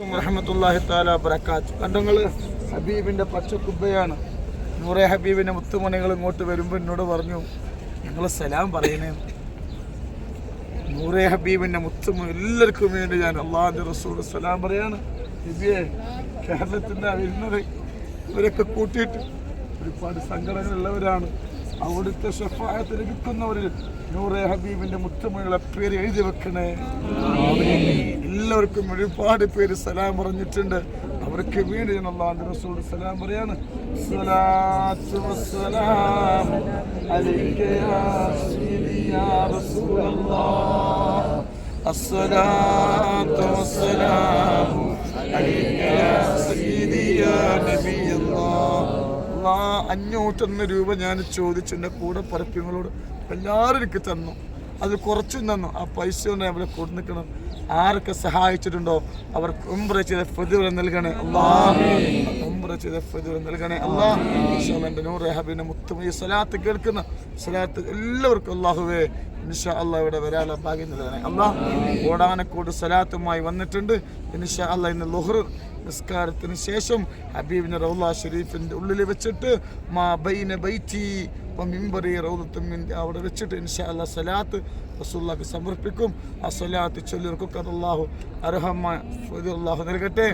വറഹമത്തല്ലാഹി താല ബറക്കാത്ത് കണ്ടങ്ങൾ ഹബീബിന്റെ പച്ചക്കുബയാണ് നൂറെ ഹബീബിന്റെ മുത്തുമണികൾ ഇങ്ങോട്ട് വരുമ്പോൾ എന്നോട് പറഞ്ഞു ഞങ്ങൾ സലാം പറയണേ. നൂറെ ഹബീബിന്റെ മുത്തുമ എല്ലാവർക്കും വേണ്ടി ഞാൻ അള്ളാഹിന്റെ റസൂൽ സലാം പറയാണ്. ഹബിയെ കേരളത്തിന്റെ വരുന്നത്? ഇവരൊക്കെ കൂട്ടിയിട്ട് ഒരുപാട് സങ്കടങ്ങളുള്ളവരാണ്. അവിടുത്തെ ഷഫായത്ത് ലഭിക്കുന്നവരിൽ നൂറെ ഹബീബിന്റെ മുത്തുമണികളെ പേര് എഴുതി വെക്കണേ. എല്ലാവർക്കും ഒരുപാട് പേര് സലാം പറഞ്ഞിട്ടുണ്ട്. അവർക്ക് വേണ്ടി ഞാൻ അള്ളാഹു റസൂൽ സലാം പറയാണ്. അഞ്ഞൂറ്റൊന്ന് രൂപ ഞാൻ ചോദിച്ചു എന്റെ കൂടെ പറപ്പിങ്ങളോട് എല്ലാവരും എനിക്ക് തന്നു. അത് കുറച്ചും തന്നു. ആ പൈസ കൊണ്ട് അവിടെ കൊടുന്നിക്കണം ആരൊക്കെ സഹായിച്ചിട്ടുണ്ടോ അവർ ഉംറ ചെയ്ത പ്രതിഫലം നൽകണേ അള്ളാഹ് ഉംറ ചെയ്ത പ്രതിഫലം നൽകണേ അള്ളാഹ് എന്റെ നൂറ് ഹബീനെ മുത്തുമഈ സ്വലാത്ത് കേൾക്കുന്ന സ്വലാത്ത് എല്ലാവർക്കും അള്ളാഹുവേ ഇൻഷാ ഇവിടെ വരാനുള്ള ഭാഗ്യം തന്നെ അള്ളാഹ് ഓടാനക്കോട് സലാത്തുമായി വന്നിട്ടുണ്ട്. ഇൻഷാ ഇന്ന് ലുഹർ നിസ്കാരത്തിന് ശേഷം ഹബീബിന് റൗല ഷെരീഫിന്റെ ഉള്ളിൽ വെച്ചിട്ട് മാ ബൈന ബൈറ്റി മിമ്പറി റൗദത്തും അവിടെ വെച്ചിട്ട് ഇൻഷാ അല്ലാ സലാത്ത് റസൂല്ലാക്ക് സമർപ്പിക്കും. ആ സലാത്ത് ചൊല്ലിർക്കൊക്കെ അള്ളാഹു അർഹമ്മ അള്ളാഹു നൽകട്ടെ.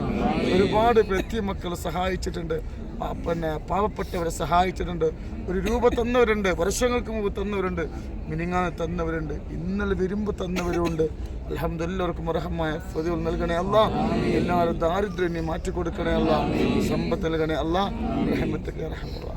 ഒരുപാട് വ്യക്തി മക്കൾ സഹായിച്ചിട്ടുണ്ട്. പിന്നെ പാവപ്പെട്ടവരെ സഹായിച്ചിട്ടുണ്ട്. ഒരു രൂപ തന്നവരുണ്ട് വർഷങ്ങൾക്ക് മുമ്പ് തന്നവരുണ്ട് മിനിങ്ങാന്ന് തന്നവരുണ്ട് ഇന്നലെ വിരുമ്പ് തന്നവരുണ്ട് അലഹമ്മദല്ലവർക്കും അർഹമായ ഫതികൾ നൽകണേ അല്ല. എല്ലാവരും ദാരിദ്ര്യം നീ മാറ്റി കൊടുക്കണേ അല്ല. സമ്പത്ത് നൽകണേ അല്ല. റഹമത്ത് റഹമുള്ള